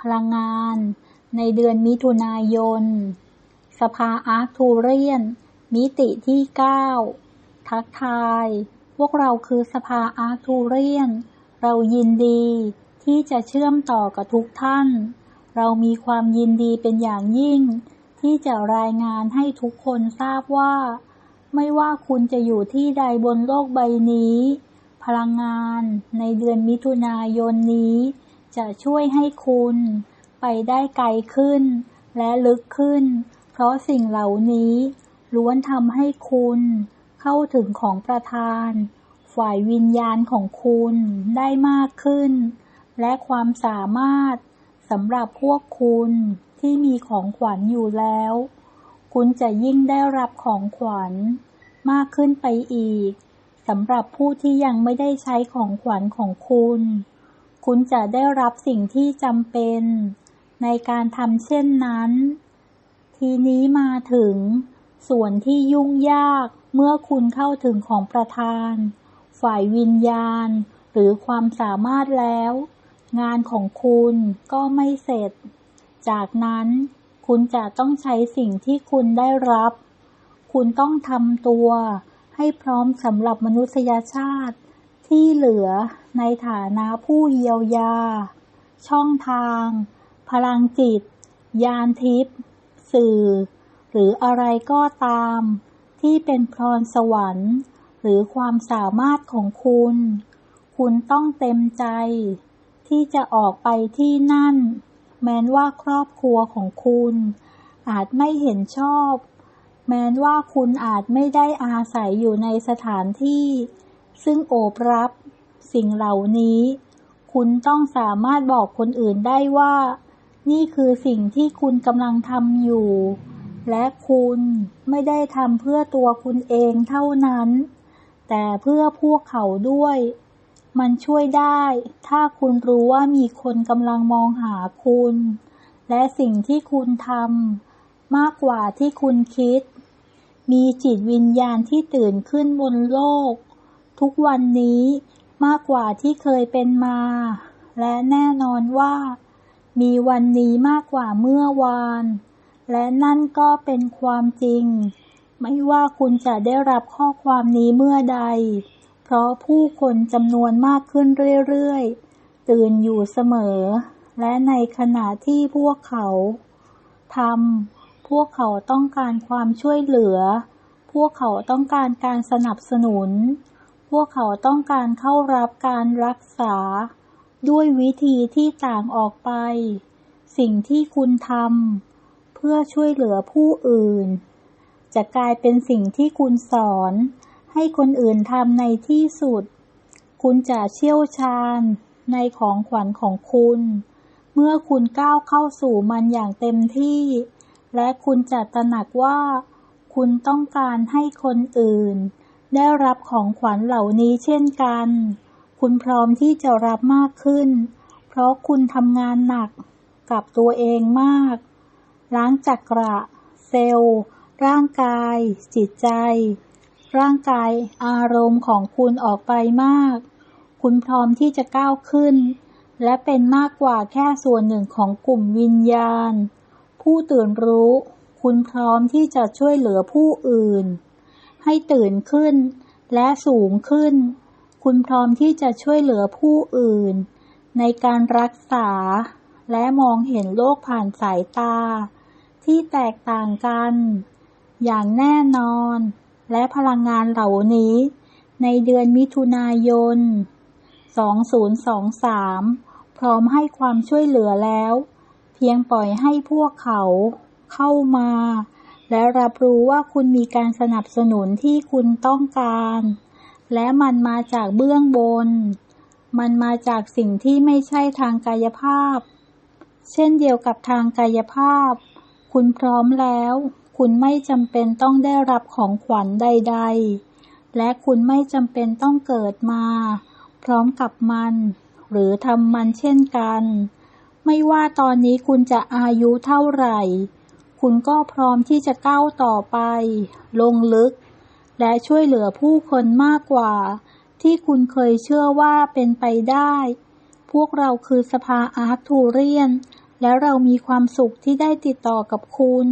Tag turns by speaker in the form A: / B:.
A: พลังงาน ในเดือนมิถุนายน สภาอาร์คทูเรียน มิติที่ 9 ทักทาย พวกเราคือสภาอาร์คทูเรียน เรายินดีที่จะเชื่อมต่อกับทุกท่าน เรามีความยินดีเป็นอย่างยิ่ง ที่จะรายงานให้ทุกคนทราบว่า ไม่ว่าคุณจะอยู่ที่ใดบนโลกใบนี้ พลังงานในเดือนมิถุนายนนี้ จะช่วยให้คุณไปได้ไกลขึ้น และลึกขึ้น เพราะสิ่งเหล่านี้ล้วนทำให้คุณเข้าถึงของประทาน ฝ่ายวิญญาณของคุณได้มากขึ้น และความสามารถสำหรับพวกคุณที่มีของขวัญอยู่แล้ว คุณจะยิ่งได้รับของขวัญ มากขึ้นไปอีกสำหรับผู้ที่ยังไม่ได้ใช้ของขวัญของคุณ คุณจะได้รับสิ่งที่จำเป็น ในการทำเช่นนั้น ทีนี้มาถึง ส่วนที่ยุ่งยากเมื่อคุณเข้าถึงของประทาน ฝ่ายวิญญาณ หรือความสามารถแล้ว งานของคุณก็ไม่เสร็จ จากนั้นคุณจะต้องใช้สิ่งที่คุณได้รับ คุณต้องทำตัวให้พร้อมสำหรับมนุษยชาติ ที่เหลือในฐานะผู้เยียวยา ช่องทาง พลังจิต ยานทิพย์สื่อ หรืออะไรก็ตาม ที่เป็นพรสวรรค์ หรือความสามารถของคุณ คุณต้องเต็มใจ ที่จะออกไปที่นั่น แม้นว่าครอบครัวของคุณ อาจไม่เห็นชอบ แม้นว่าคุณอาจไม่ได้อาศัยอยู่ในสถานที่ ซึ่งโอบรับสิ่งเหล่านี้ คุณต้องสามารถบอกคนอื่นได้ว่า นี่คือสิ่งที่คุณกำลังทำอยู่ และคุณไม่ได้ทำเพื่อตัวคุณเองเท่านั้น แต่เพื่อพวกเขาด้วย มันช่วยได้ ถ้าคุณรู้ว่ามีคนกำลังมองหาคุณ และสิ่งที่คุณทำมากกว่าที่คุณคิด มีจิตวิญญาณที่ตื่นขึ้นบนโลก ทุกวันนี้มากกว่าที่เคยเป็นมา และแน่นอนว่า มีวันนี้มากกว่าเมื่อวาน และนั่นก็เป็นความจริง ไม่ว่าคุณจะได้รับข้อความนี้เมื่อใด เพราะผู้คนจำนวนมากขึ้นเรื่อยๆ ตื่นอยู่เสมอ และในขณะที่พวกเขาทำพวกเขาต้องการความช่วยเหลือ พวกเขาต้องการการสนับสนุน พวกเขาต้องการเข้ารับการรักษา ด้วยวิธีที่ต่างออกไป สิ่งที่คุณทำเพื่อช่วยเหลือผู้อื่น จะกลายเป็นสิ่งที่คุณสอน ให้คนอื่นทำในที่สุด คุณจะเชี่ยวชาญในของขวัญของคุณ เมื่อคุณก้าวเข้าสู่มันอย่างเต็มที่ และคุณจะตระหนักว่า คุณต้องการให้คนอื่น ได้รับของขวัญเหล่านี้เช่นกัน คุณพร้อมที่จะรับมากขึ้น เพราะคุณทำงานหนักกับตัวเองมาก ล้างจักระ เซลล์ ร่างกาย จิตใจ ร่างกายอารมณ์ของคุณออกไปมาก คุณพร้อมที่จะก้าวขึ้น และเป็นมากกว่าแค่ส่วนหนึ่งของกลุ่มวิญญาณ ผู้ตื่นรู้ คุณพร้อมที่จะช่วยเหลือผู้อื่น ให้ตื่นขึ้น และสูงขึ้น คุณพร้อมที่จะช่วยเหลือผู้อื่น ในการรักษา และมองเห็นโลกผ่านสายตา ที่แตกต่างกัน อย่างแน่นอน และพลังงานเหล่านี้ ในเดือนมิถุนายน 2023 พร้อมให้ความช่วยเหลือแล้ว เพียงปล่อยให้พวกเขาเข้ามา และรับรู้ว่าคุณมีการสนับสนุนที่คุณต้องการ และมันมาจากเบื้องบน มันมาจากสิ่งที่ไม่ใช่ทางกายภาพ เช่นเดียวกับทางกายภาพ คุณพร้อมแล้ว คุณไม่จำเป็นต้องได้รับของขวัญใด ๆ และคุณไม่จำเป็นต้องเกิดมา พร้อมกับมัน หรือทำมันเช่นกัน ไม่ว่าตอนนี้คุณจะอายุเท่าไหร่ คุณก็พร้อมที่จะก้าวต่อไป ลงลึก และช่วยเหลือผู้คนมากกว่า ที่คุณเคยเชื่อว่าเป็นไปได้ พวกเราคือสภาอาร์ทูเรียน และเรามีความสุขที่ได้ติดต่อกับคุณ